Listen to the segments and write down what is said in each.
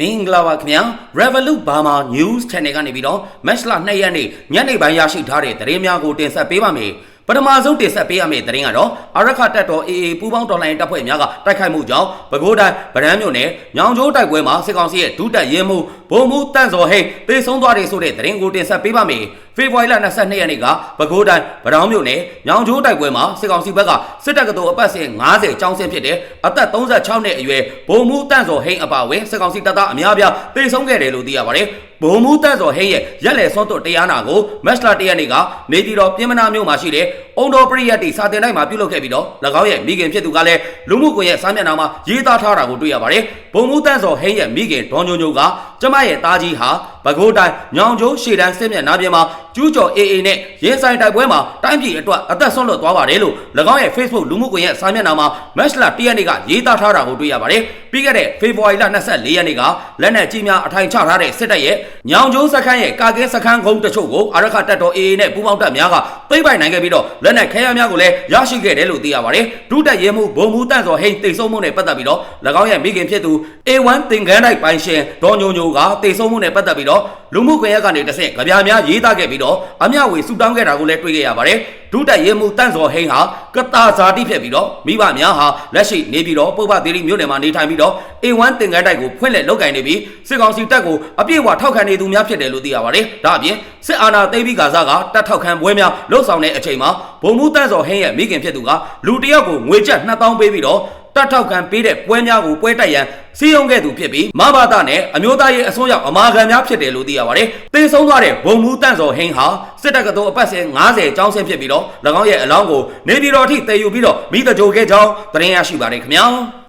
မင်္ဂလာပါခင်ဗျာ Revolut Burma News Channel ကနေပြီးတော့ Match လ2ရက်နေ့ညနေပိုင်းရရှိထားတဲ့သတင်းများကိုတင်ဆက်ပေးပါမယ်ပထမဆုံးတင်ဆက်ပေးရမယ့်သတင်းကတော့အရခတက်တော် AA ပူးပေါင်းတော်လှန်ရေးတပ်ဖွဲ့များကတိုက်ခိုက်မှုကြောင့်ပဲခူးတိုင်းဗရမ်းမြို့နယ်ညောင်ကျိုးတိုက်ပွဲမှာစစ်ကောင်စီရဲ့ဒုတပ်ရဲမှုဗိုလ်မှူးတန့်စော်ဟိတ်တေဆုံးသွားတယ်ဆိုတဲ့သတင်းကိုတင်ဆက်ပေးပါမယ်ဖေဖော်ဝါရီလ22ရက်နေ့ကပဲခူးတိုင်းဗရောင်းမြို့နယ်ညောင်ကျိုးတိုက်ပွဲမှာစစ်ကောင်စီဘက်ကစစ်တပ်ကတော်အပတ်စဉ်90ကျောင်းဆင်းဖြစ်တဲ့အသက်36နှစ်အရွယ်ဗိုလ်မှူးတန့်စော်ဟိတ်အပါအဝင်စစ်ကောင်စီတပ်သားအများအပြားတေဆုံးခဲ့တယ်လို့သိရပါတယ်ဘုံမူတန့်စော်ဟိရဲ့ရက်လေစောတော်တရားနာကိုမက်စလာတရက်နေ့ကနေပြည်တော်ပြင်မနာမြို့မှာရှိတဲ့အုံတော်ပရိယတ်တီစာတင်တိုင်းမှာပြုလုပ်ခဲ့ပြီးတော့၎င်းရဲ့မိခင်ဖြစ်သူကလည်းလူမှုကွန်ရက်စာမျက်နှာမှာရေးသားထားတာကိုတွေ့ရပါတယ်။ဘုံမူတန့်စော်ဟိရဲ့မိခင်ဒေါ်ညိုညိုကကျမရဲ့သားကြီးဟာ ပဲခူးတိုင်းညောင်ကျိုးရှေတန်းစစ်မျက်နှာပြင်မှာကျူးကျော် AA နဲ့ရဲဆိုင်တိုက်ပွဲမှာတိုင်းပြည်အတွက်အသက်ဆုံးလွတ်သွားပါတယ်လို့၎င်းရဲ့ Facebook လူမှုကွန်ရက်စာမျက်နှာမှာမက်စလာတရက်နေ့ကရေးသားထားတာကိုတွေ့ရပါတယ်။ပြီးခဲ့တဲ့ဖေဖော်ဝါရီလ24ရက်နေ့ကလက်နက်ကြီးများအထိုင်ချထားတဲ့စစ်တပ်ရဲ့ညောင်ကျိုးစခန်းရဲ့ကာကင်းစခန်းကုန်းတချို့ကိုအရခတပ်တော် AA နဲ့ပူးပေါင်းတပ်များကသိမ်းပိုက်နိုင်ခဲ့ပြီးတော့လက်နက်ခဲယမ်းများကိုလည်းရရှိခဲ့တယ်လို့သိရပါတယ်။ဒုတပ်ရဲမှုဘုံမူတန့်စော်ဟိန်တိတ်ဆုံးမှုနဲ့ပတ်သက်ပြီးတော့၎င်းရဲ့မိခင်ဖြစ်သူ A1 တင်ကန်းတိုက်ပိုင်ရှင်ဒေါ်ညိုညိုကတိတ်ဆုံးမှုနဲ့ပတ်သက်ပြီးတော့လူမှုကွန်ရက်ကနေတစ်ဆင့်ကြပြားများရေးသားခဲ့ပြီးတော့အမျှဝေစုတောင်းခဲ့တာကိုလည်းတွေ့ခဲ့ရပါတယ်။ဒုတပ်ရဲမှုတန့်စော်ဟိန်ဟာကတာဇာတိဖြစ်ပြီးတော့မိဘများဟာလက်ရှိနေပြီးတော့ပုပ္ပသီရိမြို့နယ်မှာနေထိုင်ပြီးတော့ A1 တင်ကန်းတိုက်ကိုဖွင့်လှစ်လုပ်ကင်နေပြီးစစ်ကောင်စီတပ်ကိုအပြည့်အဝထောက်ခံနေသူများဖြစ်တယ်လို့သိရပါတယ်။ဒါအပြင်စစ်အာဏာသိမ်းပြီးကစားကတပ်ထောက်ခံပွဲများလှုပ်ဆောင်တဲ့အချိန်မှာဘုံမှုတန့်စော်ဟင်းရဲ့မိခင်ဖြစ်သူကလူတစ်ယောက်ကိုငွေကျပ်2000ပေးပြီးတော့ တပ်ထောက်ခံပေးတဲ့ပွဲများကိုပွဲတိုက်ရန်စီယုံခဲ့သူဖြစ်ပြီးမဘာသာနဲ့အမျိုးသားရေးအစိုးရအမာခံများဖြစ်တယ်လို့သိရပါတယ်။တင်ဆုံးသွားတဲ့ဘုံမှုတန့်စော်ဟင်းဟာစစ်တပ်ကတော့အပတ်စဉ်90ကျောင်းဆင်းဖြစ်ပြီးတော့၎င်းရဲ့အလောင်းကိုနေပြည်တော်ထိတည်ယူပြီးတော့မိတကြိုခဲ့ကြောင်းသတင်းရရှိပါတယ်ခင်ဗျာ။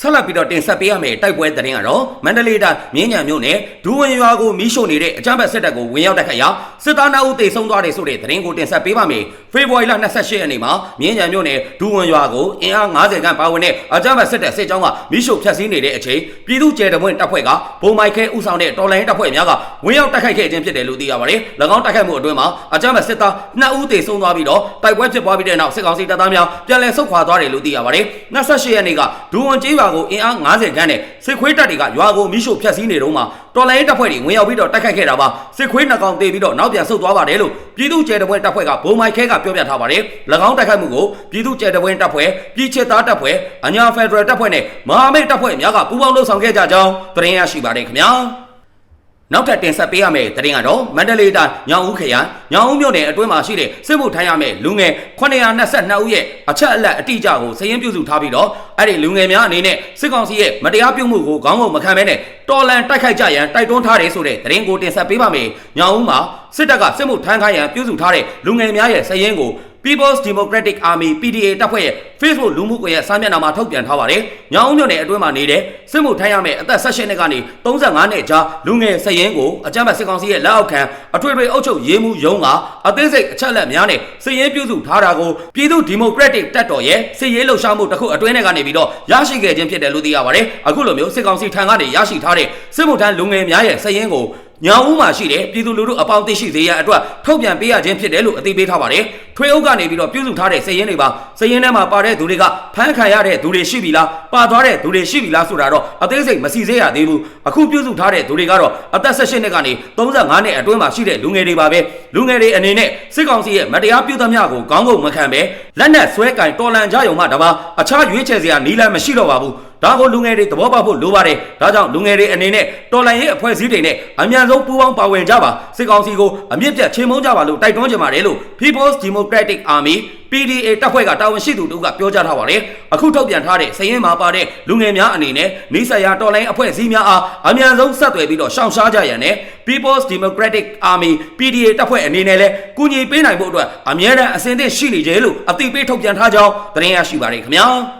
ဆက်လက်ပြီးတော့တင်ဆက်ပေးရမယ့်တိုက်ပွဲသတင်းကတော့မန္တလေးတိုင်းမြင်းညံမြို့နယ်ဒူဝင်ရွာကိုမီးရှို့နေတဲ့အကြမ်းဖက်စစ်တပ်ကိုဝင်ရောက်တိုက်ခတ်ရာစစ်သားနှုတ်တေဆုံးသွားတယ်ဆိုတဲ့သတင်းကိုတင်ဆက်ပေးပါမယ်။ဖေဖော်ဝါရီလ28ရက်နေ့မှာမြင်းညံမြို့နယ်ဒူဝင်ရွာကိုအင်အား90ခန့်ပါဝင်တဲ့အကြမ်းဖက်စစ်တပ်စစ်ကြောင်းကမီးရှို့ဖျက်ဆီးနေတဲ့အချိန်ပြည်သူ့ကျယ်တမွင့်တပ်ဖွဲ့ကဘုံမိုက်ခဲဥဆောင်တဲ့တော်လိုင်းတပ်ဖွဲ့များကဝင်ရောက်တိုက်ခိုက်ခဲ့ခြင်းဖြစ်တယ်လို့သိရပါတယ်။၎င်းတိုက်ခိုက်မှုအတွင်းမှာအကြမ်းဖက်စစ်သား2ဦးတေဆုံးသွားပြီးတော့တိုက်ပွဲဖြစ်ပွားပြီးတဲ့နောက်စစ်ကောင်စီတပ်သားများပြန်လည်ဆုတ်ခွာသွားတယ်လို့သိရပါတယ်။28ရက်နေ့ကဒူဝင်ကျေးရွာကိုအင်အား90ခန်းနဲ့စစ်ခွေးတပ်တွေကရွာကိုမိရှို့ဖျက်ဆီးနေတော့မှတော်လိုင်းတပ်ဖွဲ့တွေဝင်ရောက်ပြီးတော့တိုက်ခိုက်ခဲ့တာပါစစ်ခွေးနှကောင်တေးပြီးတော့နောက်ပြန်ဆုတ်သွားပါတယ်လို့ပြည်သူ့ကျယ်တပွဲတပ်ဖွဲ့ကဘုံမိုက်ခဲကပြောပြထားပါတယ်၎င်းတိုက်ခိုက်မှုကိုပြည်သူ့ကျယ်တပွဲတပ်ဖွဲ့ပြည်ချစ်သားတပ်ဖွဲ့အညာဖက်ဒရယ်တပ်ဖွဲ့နဲ့မဟာမိတ်တပ်ဖွဲ့များကပူးပေါင်းလှုပ်ဆောင်ခဲ့ကြကြောင်းသတင်းရရှိပါတယ်ခင်ဗျာ နောက်ထပ်တင်ဆက်ပေးရမယ့်သတင်းကတော့မန္တလေးတိုင်းညောင်ဦးခရိုင်ညောင်ဦးမြို့နယ်အတွင်းမှာရှိတဲ့စစ်မှုထမ်းရမယ့်လူငယ်922ဦးရဲ့အချက်အလက်အတိအကျကိုစည်ရင်းပြုစုထားပြီးတော့အဲ့ဒီလူငယ်များအနေနဲ့စစ်ကောင်စီရဲ့မတရားပြုမှုကိုခေါင်းငုံမခံဘဲနဲ့တော်လန်တိုက်ခိုက်ကြရန်တိုက်တွန်းထားတယ်ဆိုတဲ့သတင်းကိုတင်ဆက်ပေးပါမယ်။ညောင်ဦးမှာစစ်တပ်ကစစ်မှုထမ်းခိုင်းရန်ပြုစုထားတဲ့လူငယ်များရဲ့စည်ရင်းကို People's Democratic Army PDA တပ်ဖွဲ့ရဲ့ Facebook လူမှုကွန်ရက်စာမျက်နှာမှာထုတ်ပြန်ထားပါတယ်။ညောင်ဦးမြို့နယ်အတွင်းမှာနေတဲ့စစ်မှုထမ်းရမယ့်အသက်18နှစ်ကနေ35နှစ်ကြားလူငယ်စရင်ကိုအကြမ်းဖက်စစ်ကောင်စီရဲ့လက်အောက်ခံအထွေထွေအုပ်ချုပ်ရေးမှုရုံးကအသေးစိတ်အချက်အလက်များနဲ့စရင်ပြုစုထားတာကိုပြည်သူ့ Democratic တပ်တော်ရဲ့စစ်ရေးလှုပ်ရှားမှုတစ်ခုအတွင်းထဲကနေပြီးတော့ရရှိခဲ့ခြင်းဖြစ်တယ်လို့သိရပါတယ်။အခုလိုမျိုးစစ်ကောင်စီထံကနေရရှိထားတဲ့စစ်မှုထမ်းလူငယ်များရဲ့စရင်ကို ညောင်ဦးမှာရှိတဲ့ပြည်သူလူထုအပေါင်းသိရှိစေရန်အတွက်ထုတ်ပြန်ပေးရခြင်းဖြစ်တယ်လို့အသိပေးထားပါတယ်။ထွေအုပ်ကနေပြီးတော့ပြုစုထားတဲ့စည်ရင်းတွေပါစည်ရင်းထဲမှာပါတဲ့သူတွေကဖမ်းခံရတဲ့သူတွေရှိပြီလားပါသွားတဲ့သူတွေရှိပြီလားဆိုတာတော့အသေးစိတ်မစီစေရသေးဘူး။အခုပြုစုထားတဲ့သူတွေကတော့အသက်18နှစ်ကနေ35နှစ်အတွင်းမှာရှိတဲ့လူငယ်တွေပါပဲ။လူငယ်တွေအနေနဲ့စစ်ကောင်စီရဲ့မတရားပြုသမျှကိုခေါင်းငုံမခံပဲလက်နက်ဆွဲကင်တော်လန်ကြယုံမှတပါအခြားရွေးချယ်စရာနီးလန်းမရှိတော့ပါဘူး။ ဒါကိုလူငယ်တွေသဘောပေါက်ဖို့လိုပါတယ်။ဒါကြောင့်လူငယ်တွေအနေနဲ့တော်လန်ရေးအဖွဲ့အစည်းတွေနဲ့အမြန်ဆုံးပူးပေါင်းပါဝင်ကြပါစစ်ကောင်စီကိုအမြင့်ပြတ်ချေမှုန်းကြပါလို့တိုက်တွန်းကြပါတယ်လို့ People's Democratic Army PDA တပ်ဖွဲ့ကတာဝန်ရှိသူတို့ကပြောကြားထားပါတယ်။အခုထုတ်ပြန်ထားတဲ့စည်ရင်မှာပါတဲ့လူငယ်များအနေနဲ့နေဆက်ရာတော်လိုင်းအဖွဲ့အစည်းများအားအမြန်ဆုံးဆက်သွယ်ပြီးတော့ရှောင်ရှားကြရန်နဲ့ People's Democratic Army PDA တပ်ဖွဲ့အနေနဲ့လည်းကူညီပေးနိုင်ဖို့အတွက်အမြဲတမ်းအစဉ်သင့်ရှိနေကြလို့အသိပေးထုတ်ပြန်ထားကြောင်းသတင်းရရှိပါတယ်ခင်ဗျာ။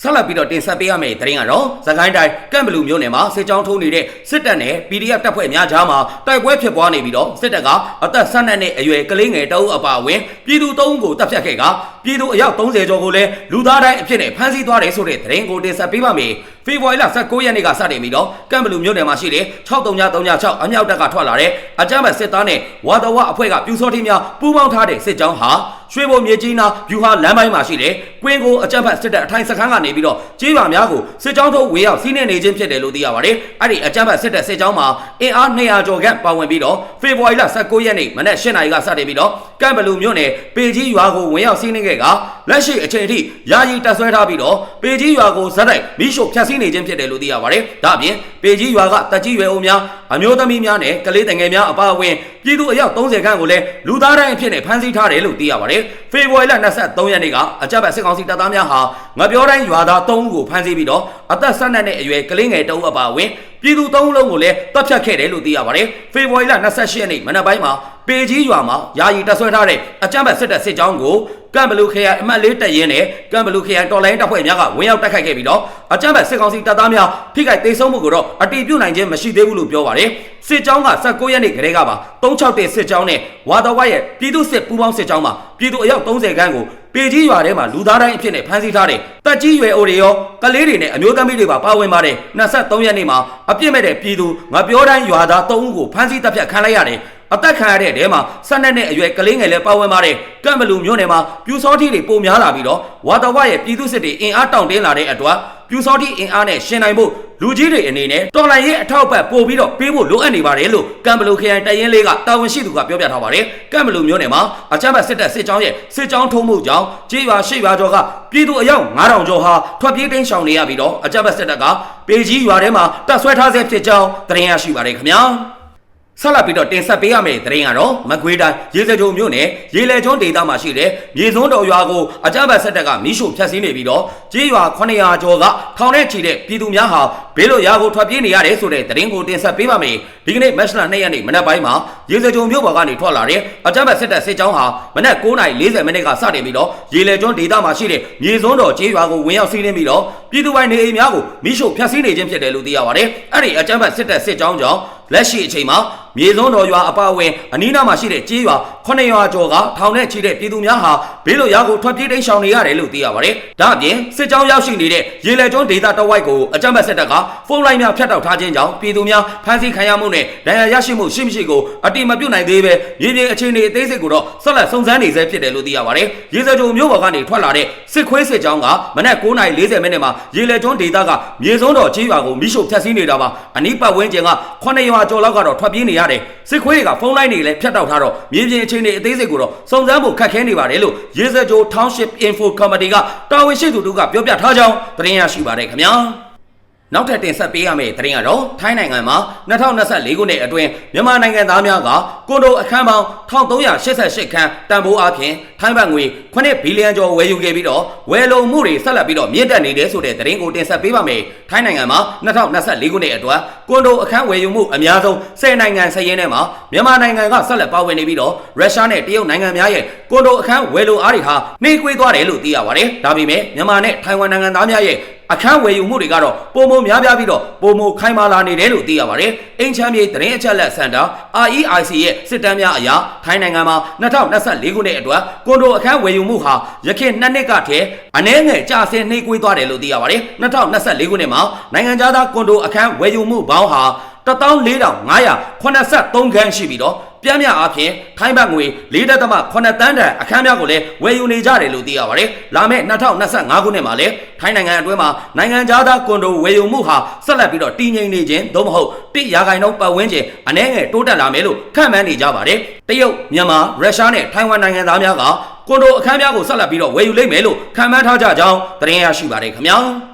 ဆက်လက်ပြီးတော့တင်ဆက်ပေးရမယ့်သတင်းကတော့သခိုင်းတိုင်းကန့်ဘလူမြို့နယ်မှာစစ်ကြောင်းထိုးနေတဲ့စစ်တပ်နဲ့ PDF တပ်ဖွဲ့များကြားမှာတိုက်ပွဲဖြစ်ပွားနေပြီးတော့စစ်တပ်ကအသက်12နှစ်အရွယ်ကလေးငယ်တအုပ်အပါအဝင်ပြည်သူ၃ဦးကိုတပ်ဖြတ်ခဲ့က ပြည်သူအယောက်30ကျော်ကိုလည်းလူသားတိုင်းအဖြစ်နဲ့ဖမ်းဆီးသွားတယ်ဆိုတဲ့သတင်းကိုတင်ဆက်ပေးပါမယ်။ဖေဖော်ဝါရီလ19ရက်နေ့ကစတင်ပြီးတော့ကမ်ဘလူမြို့နယ်မှာရှိတဲ့6336အမြောက်တပ်ကထွက်လာတဲ့အကြမ်းဖက်စစ်သားနဲ့ဝါတော်ဝအဖွဲ့ကပြူစောတိများပူးပေါင်းထားတဲ့စစ်ကြောင်းဟာရွှေဘုံမြေကြီးနာဗျူဟာလမ်းပိုင်းမှာရှိတဲ့ကွင်းကိုအကြမ်းဖက်စစ်တပ်အထိုင်စခန်းကနေပြီးတော့ကြေးပါများကိုစစ်ကြောင်းထုတ်ဝေရောက်စီးနှင်းနေခြင်းဖြစ်တယ်လို့သိရပါတယ်။အဲ့ဒီအကြမ်းဖက်စစ်တပ်စစ်ကြောင်းမှာအင်အား200ကျော်ခန့်ပါဝင်ပြီးတော့ဖေဖော်ဝါရီလ19ရက်နေ့မနက်8:00နာရီကစတင်ပြီးတော့ ကမ်ဘလူမြို့နယ်ပေကြီးရွာကိုဝင်ရောက်စီးနှင်းခဲ့ကလက်ရှိအချိန်အထိယာယီတပ်ဆွဲထားပြီးတော့ပေကြီးရွာကိုဇက်တိုက်မိရှို့ဖျက်ဆီးနေခြင်းဖြစ်တယ်လို့သိရပါတယ်။ဒါအပြင်ပေကြီးရွာကတက်ကြီးရွယ်အိုများအမျိုးသမီးများနဲ့ကလေးတငယ်များအပါအဝင်ပြည်သူအယောက်30ခန့်ကိုလည်းလူသားတိုင်းအဖြစ်နဲ့ဖမ်းဆီးထားတယ်လို့သိရပါတယ်။ဖေဖော်ဝါရီလ23ရက်နေ့ကအကြမ်းဖက်စစ်ကောင်စီတပ်သားများဟာငပြောတိုင်းရွာသား3ဦးကိုဖမ်းဆီးပြီးတော့အသက်12နှစ်အရွယ်ကလေးငယ်2ဦးအပါအဝင် ပြည်သူ3ဦးလုံးကိုလည်းတပ်ဖြတ်ခဲ့တယ်လို့သိရပါတယ်။ဖေဖော်ဝါရီလ28ရက်နေ့မနက်ပိုင်းမှာပေကြီးရွာမှာယာယီတပ်ဆွဲထားတဲ့အကြမ်းဖက်စစ်တပ်စစ်ကြောင်းကို ကမ်ဘလူခရိုင်အမှတ်လေးတပ်ရင်းနဲ့ကမ်ဘလူခရိုင်တော်လိုင်းတပ်ဖွဲ့များကဝင်ရောက်တိုက်ခိုက်ခဲ့ပြီးတော့အကြမ်းဖက်စစ်ကောင်စီတပ်သားများဖိခိုက်သိမ်းဆုံးမှုကိုတော့အတီးပြုတ်နိုင်ခြင်းမရှိသေးဘူးလို့ပြောပါတယ်။စစ်ကြောင်းက19ရက်နေ့ကလေးကပါ361စစ်ကြောင်းနဲ့ဝါတော်ဝရဲ့ပြည်သူစစ်ပူးပေါင်းစစ်ကြောင်းမှာပြည်သူအယောက်30ခန်းကိုပေကြီးရွာထဲမှာလူသားတိုင်းအဖြစ်နဲ့ဖမ်းဆီးထားတယ်။တက်ကြီးရွယ်အိုတွေရောကလေးတွေနဲ့အမျိုးသမီးတွေပါပါဝင်ပါတယ်။23ရက်နေ့မှာအပြစ်မဲ့တဲ့ပြည်သူငါပြောတိုင်းရွာသား3ဦးကိုဖမ်းဆီးတပ်ဖြတ်ခံလိုက်ရတယ်။ အသက်ခံရတဲ့တဲမှာ၁၂နှစ်အရွယ်ကလေးငယ်လည်းပါဝင်ပါတယ်ကမ်ဘလူမြို့နယ်မှာပြူစောတိတွေပုံများလာပြီးတော့ဝါတော်ဝရဲ့ပြည်သူစစ်တွေအင်အားတောင့်တင်းလာတဲ့အတွက်ပြူစောတိအင်အားနဲ့ရှင်နိုင်ဖို့လူကြီးတွေအနေနဲ့တော်လိုင်းရဲ့အထောက်အပံ့ပို့ပြီးတော့ပေးဖို့လိုအပ်နေပါတယ်လို့ကမ်ဘလူခရိုင်တရင်လေးကတာဝန်ရှိသူကပြောပြထားပါတယ်ကမ်ဘလူမြို့နယ်မှာအကြမ်းဖက်စစ်တပ်စစ်ကြောင်းရဲ့စစ်ကြောင်းထုံးမှုကြောင့်ကြေးရွာရှိရွာကျော်ကပြည်သူအယောက်9000ကျော်ဟာထွက်ပြေးတိမ်းရှောင်နေရပြီးတော့အကြမ်းဖက်စစ်တပ်ကပေကြီးရွာထဲမှာတပ်ဆွဲထားဆဲဖြစ်ကြောင်းသတင်းရရှိပါတယ်ခင်ဗျာ ဆက်လက်ပြီးတော့တင်ဆက်ပေးရမယ့်သတင်းကတော့မကွေးတိုင်းရေစကြိုမြို့နယ်ရေလေကျွန်းဒေသမှာရှိတဲ့မြေစွန်းတော်ရွာကိုအကြမ်းဖက်စစ်တပ်ကမိရှို့ဖျက်ဆီးနေပြီးတော့ကြေးရွာ900ကျော်ကထောင်ထဲချီတဲ့ပြည်သူများဟာဘေးလွတ်ရာကိုထွက်ပြေးနေရတယ်ဆိုတဲ့သတင်းကိုတင်ဆက်ပေးပါမယ်ဒီကနေ့မတ်လ2ရက်နေ့မနက်ပိုင်းမှာရေစကြိုမြို့ပေါ်ကနေထွက်လာတဲ့အကြမ်းဖက်စစ်တပ်စစ်ကြောင်းဟာမနက်9:40မိနစ်ကစတင်ပြီးတော့ရေလေကျွန်းဒေသမှာရှိတဲ့မြေစွန်းတော်ကြေးရွာကိုဝင်ရောက်စီးနှင်းပြီးတော့ပြည်သူပိုင်းနေအိမ်များကိုမိရှို့ဖျက်ဆီးနေခြင်းဖြစ်တယ်လို့သိရပါတယ်အဲ့ဒီအကြမ်းဖက်စစ်တပ်စစ်ကြောင်းကြောင့်လက်ရှိအချိန်မှာ မြေစွန်းတော်ရွာအပအဝင်အနီးနားမှာရှိတဲ့ကြေးရွာ9ရွာကျော်ကထောင်နဲ့ချီတဲ့ပြည်သူများဟာဘေးလွတ်ရာကိုထွက်ပြေးတိမ်းရှောင်နေရတယ်လို့သိရပါတယ်။ဒါ့အပြင်စစ်ကြောင်းရောက်ရှိနေတဲ့ရေလက်ကျွန်းဒေသတဝိုက်ကိုအကြမ်းဖက်စစ်တပ်ကဖုန်းလိုင်းများဖျက်တောက်ထားခြင်းကြောင့်ပြည်သူများဖမ်းဆီးခံရမှုနဲ့ဒဏ်ရာရရှိမှုရှိမရှိကိုအတိမပြုတ်နိုင်သေးပဲမြေပြင်အခြေအနေအသေးစိတ်ကိုတော့ဆက်လက်စုံစမ်းနေဆဲဖြစ်တယ်လို့သိရပါတယ်။ရေစကြိုမြို့ပေါ်ကနေထွက်လာတဲ့စစ်ခွေးစစ်ကြောင်းကမနက်9:40မိနစ်မှာရေလက်ကျွန်းဒေသကမြေစွန်းတော်ကြေးရွာကိုမိရှုဖျက်ဆီးနေတာပါ။အနီးပတ်ဝန်းကျင်က9ရွာကျော်လောက်ကတော့ထွက်ပြေးနေရတယ်စစ်ခွေးတွေကဖုန်းလိုင်းတွေလည်းဖြတ်တောက်ထားတော့မြေပြင်အခြေအနေအသေးစိတ်ကိုတော့စုံစမ်းဖို့ခက်ခဲနေပါတယ်လို့ရေစကြို Township Info Committee ကတာဝန်ရှိသူတို့ကပြောပြထားကြောင်းသတင်းရရှိပါတယ်ခင်ဗျာ နောက်ထပ်တင်ဆက်ပေးရမယ့်သတင်းကတော့ထိုင်းနိုင်ငံမှာ2024ခုနှစ်အတွင်းမြန်မာနိုင်ငံသားများကကွန်ဒိုအခန်းပေါင်း1388ခန်းတန်ဖိုးအပြင်ထိုင်းဘတ်ငွေ9ဘီလီယံကျော်ဝယ်ယူခဲ့ပြီးတော့ဝယ်လုံမှုတွေဆက်လက်ပြီးတော့မြင့်တက်နေတယ်ဆိုတဲ့သတင်းကိုတင်ဆက်ပေးပါမယ်။ထိုင်းနိုင်ငံမှာ2024ခုနှစ်အတွက်ကွန်ဒိုအခန်းဝယ်ယူမှုအများဆုံး10နိုင်ငံစရင်ထဲမှာမြန်မာနိုင်ငံကဆက်လက်ပါဝင်နေပြီးတော့ရုရှားနဲ့တရုတ်နိုင်ငံများရဲ့ကွန်ဒိုအခန်းဝယ်လုံအားတွေဟာနှေးကွေးသွားတယ်လို့သိရပါတယ်။ဒါပေမဲ့မြန်မာနဲ့ထိုင်ဝမ်နိုင်ငံသားများရဲ့ အခန်းဝယ်ယူမှုတွေကတော့ပုံမများပြားပြီးတော့ပုံမခိုင်မာလာနေတယ်လို့သိရပါတယ်။အင်ချမ်းမြေသတင်းအချက်လက်စင်တာ REIC ရဲ့စစ်တမ်းများအရထိုင်းနိုင်ငံမှာ2024ခုနှစ်အတွက်ကွန်ဒိုအခန်းဝယ်ယူမှုဟာရခိုင်နှစ်နှစ်ကတည်းအနည်းငယ်ကျဆင်းနှေးကွေးသွားတယ်လို့သိရပါတယ်။2024ခုနှစ်မှာနိုင်ငံသားကွန်ဒိုအခန်းဝယ်ယူမှုပေါင်းဟာ 14583ခန်းရှိပြီးတော့ပြင်းပြအားဖြင့်ထိုင်းဘတ်ငွေ4.8တန်းတန်အခန်းများကိုလည်းဝယ်ယူနေကြတယ်လို့သိရပါတယ်။လာမယ့်2025ခုနှစ်မှာလည်းထိုင်းနိုင်ငံအတွင်းမှာနိုင်ငံသားကွန်ဒိုဝယ်ယူမှုဟာဆက်လက်ပြီးတော့တည်ငြိမ်နေခြင်းသို့မဟုတ်တိရာခိုင်နှုန်းပတ်ဝန်းကျင်အနည်းငယ်တိုးတက်လာမယ်လို့ခန့်မှန်းနေကြပါတယ်။တရုတ်မြန်မာရုရှားနဲ့ထိုင်ဝမ်နိုင်ငံသားများကကွန်ဒိုအခန်းများကိုဆက်လက်ပြီးတော့ဝယ်ယူလိမ့်မယ်လို့ခန့်မှန်းထားကြကြောင်းသတင်းရရှိပါတယ်ခင်ဗျာ။